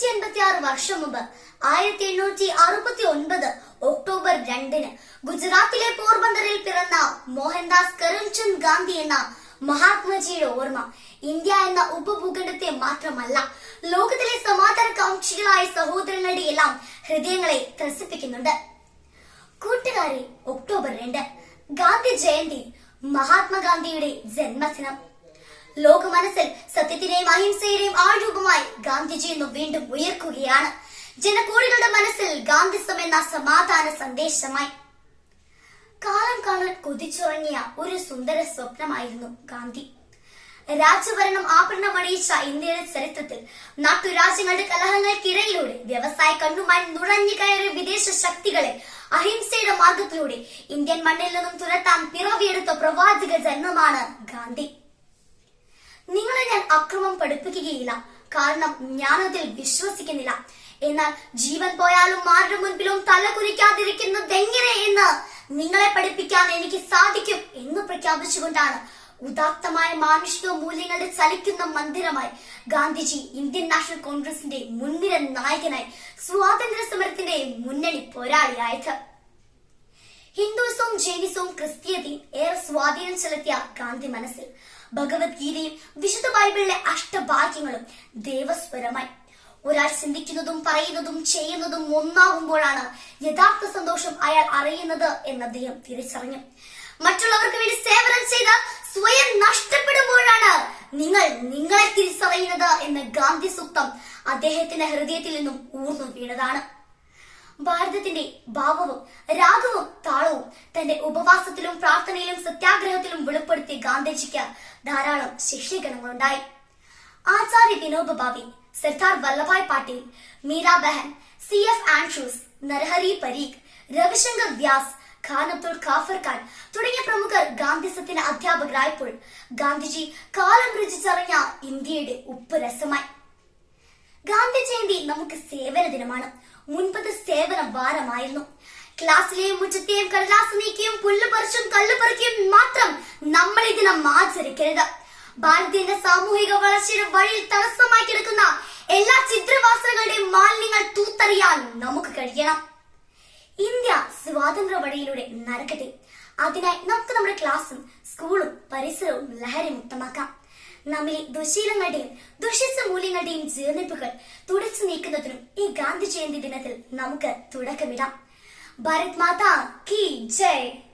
നൂറ്റി എൺപത്തി ആറ് വർഷം മുമ്പ് ആയിരത്തി എണ്ണൂറ്റി അറുപത്തി ഒൻപത് ഒക്ടോബർ രണ്ടിന് ഗുജറാത്തിലെ പോർബന്ദറിൽ പിറന്ന മോഹൻദാസ് കരംചന്ദ് ഗാന്ധി എന്ന മഹാത്മജിയുടെ ഓർമ്മ ഇന്ത്യ എന്ന ഉപഭൂഖണ്ഡത്തെ മാത്രമല്ല ലോകത്തിലെ സമാധാന കാംക്ഷികളായ സഹോദരങ്ങളുടെ എല്ലാം ഹൃദയങ്ങളെ ത്രസിപ്പിക്കുന്നുണ്ട്. കൂട്ടുകാരെ ഒക്ടോബർ രണ്ട് ഗാന്ധി ജയന്തി മഹാത്മാഗാന്ധിയുടെ ജന്മദിനം. ലോക മനസ്സിൽ സത്യത്തിന്റെയും അഹിംസയുടെയും ആഴൂപമായി ഗാന്ധിജി ഇന്ന് വീണ്ടും ഉയർക്കുകയാണ്. ജനകോടികളുടെ മനസ്സിൽ ഗാന്ധിസം എന്ന സമാധാന സന്ദേശമായി. കാലം കാണാൻ കൊതിച്ചുറങ്ങിയ ഒരു സുന്ദര സ്വപ്നമായിരുന്നു ഗാന്ധി. രാജഭരണം ആഭരണമണിയിച്ച ഇന്ത്യയുടെ ചരിത്രത്തിൽ നാട്ടുരാജ്യങ്ങളുടെ കലഹങ്ങൾക്കിടയിലൂടെ വ്യവസായ കണ്ണുമായി നുഴഞ്ഞു കയറിയ വിദേശ ശക്തികളെ അഹിംസയുടെ മാർഗത്തിലൂടെ ഇന്ത്യൻ മണ്ണിൽ നിന്നും തുരത്താൻ പിറവിയെടുത്ത പ്രവാചക ജന്മമാണ് ഗാന്ധി. അക്രമം പഠിപ്പിക്കുകയില്ല കാരണം ഞാൻ അതിൽ വിശ്വസിക്കുന്നില്ല. എന്നാൽ ജീവൻ പോയാലും ആരുടെ മുൻപിലും തല കുനിക്കാതിരിക്കുന്നതെങ്ങനെ എന്ന് നിങ്ങളെ പഠിപ്പിക്കാൻ എനിക്ക് സാധിക്കും എന്ന് പ്രഖ്യാപിച്ചുകൊണ്ടാണ് ഉദാത്തമായ മാനുഷിക മൂല്യങ്ങളുടെ ചലിക്കുന്ന മന്ദിരമായി ഗാന്ധിജി ഇന്ത്യൻ നാഷണൽ കോൺഗ്രസിന്റെ മുൻനിര നായകനായി സ്വാതന്ത്ര്യ സമരത്തിന്റെ മുന്നണി പോരാളിയായത്. ഹിന്ദുസവും ജൈനിസവും ക്രിസ്തീയതയും ഏറെ സ്വാധീനം ചെലുത്തിയ ഗാന്ധി മനസ്സിൽ. ഭഗവത്ഗീതയും വിശുദ്ധ ബൈബിളിലെ അഷ്ടഭാഗ്യങ്ങളും ദേവസ്വരമായി. ഒരാൾ ചിന്തിക്കുന്നതും പറയുന്നതും ചെയ്യുന്നതും ഒന്നാകുമ്പോഴാണ് യഥാർത്ഥ സന്തോഷം അയാൾ അറിയുന്നത് എന്ന് അദ്ദേഹം തിരിച്ചറിഞ്ഞു. മറ്റുള്ളവർക്ക് വേണ്ടി സേവനം ചെയ്ത് സ്വയം നഷ്ടപ്പെടുമ്പോഴാണ് നിങ്ങൾ നിങ്ങളെ തിരിച്ചറിയുന്നത് എന്ന ഗാന്ധി സൂക്തം അദ്ദേഹത്തിന്റെ ഹൃദയത്തിൽ നിന്നും ഊർന്നു വീണതാണ്. ഭാരതത്തിന്റെ ഭാവവും രാഗവും താളവും തന്റെ ഉപവാസത്തിലും പ്രാർത്ഥനയിലും സത്യാഗ്രഹത്തിലും വെളിപ്പെടുത്തിയ ഗാന്ധിജിക്ക് ധാരാളം ശിഷ്യഗണങ്ങളുണ്ടായി. Acharya Vinoba Bhave Sardar Vallabhbhai Patel Meera Behn C F Andrews Narahari Parikh Ravishankar Vyas Khan Abdul Ghaffar Khan തുടങ്ങിയ പ്രമുഖർ ഗാന്ധിസത്തിന് അധ്യാപകരായപ്പോൾ ഗാന്ധിജി കാലം രുചിച്ചറിഞ്ഞ ഇന്ത്യയുടെ ഉപ്പ് രസമായി ഗാന്ധി ജയന്തി നമുക്ക് സേവന ദിനമാണ്. മുൻപത് സേവന ഭാരമായിരുന്നു. ക്ലാസ്സിലെയും മുറ്റത്തെയും കടലാസ് നീക്കിയും പുല്ല് പറിച്ചും കല്ല് പറിക്കുകയും മാത്രം നമ്മൾ ഇതിനെ ആചരിക്കരുത്. ഭാരതീയ സാമൂഹിക വളർച്ചയുടെ വഴിയിൽ തടസ്സമായി കിടക്കുന്ന എല്ലാ ചിത്രവാസനകളുടെയും മാലിന്യങ്ങൾ തൂത്തറിയാൻ നമുക്ക് കഴിയണം. ഇന്ത്യ സ്വാതന്ത്ര്യ വഴിയിലൂടെ നടക്കട്ടെ അതിനായി നമുക്ക് നമ്മുടെ ക്ലാസ്സും സ്കൂളും പരിസരവും ലഹരി മുക്തമാക്കാം നമ്മിലെ ദുശീലങ്ങളുടെയും ദുഷിച്ച മൂല്യങ്ങളുടെയും ജീർണിപ്പുകൾ തുടച്ചു നീക്കുന്നതിനും ഈ ഗാന്ധി ജയന്തി ദിനത്തിൽ നമുക്ക് തുടക്കമിടാം. ഭാരത് മാതാ കി ജയ്.